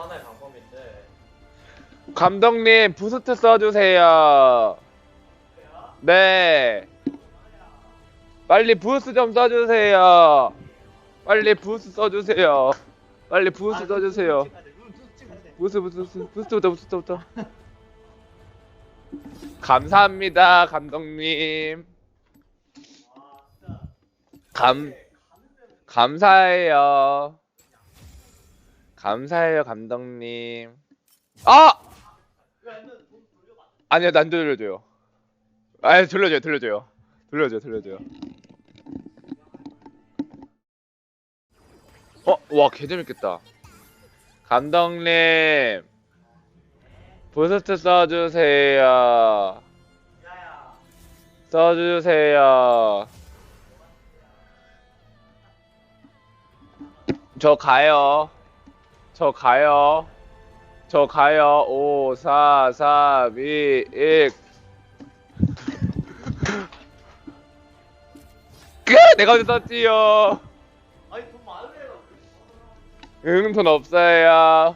그것도 하나의 방법인데. 감독님 부스트 써주세요. 네. 빨리 부스 좀 써주세요. 빨리 부스 써주세요. 빨리 부스 써주세요. 부스 부스 부스 부스부터 부스부터. 감사합니다 감독님. 감 감사해요. 감사해요 감독님. 아! 아니요, 난 돌려줘요. 아니, 돌려줘요, 돌려줘요. 돌려줘요, 돌려줘요. 어, 와, 개재밌겠다. 감독님, 부스트 써주세요. 써주세요. 저 가요. 저 가요. 저 가요. 5, 4, 3, 2, 1. 끝! 내가 어디 썼지요? 아니 돈 많으래요. 응, 돈 없어요.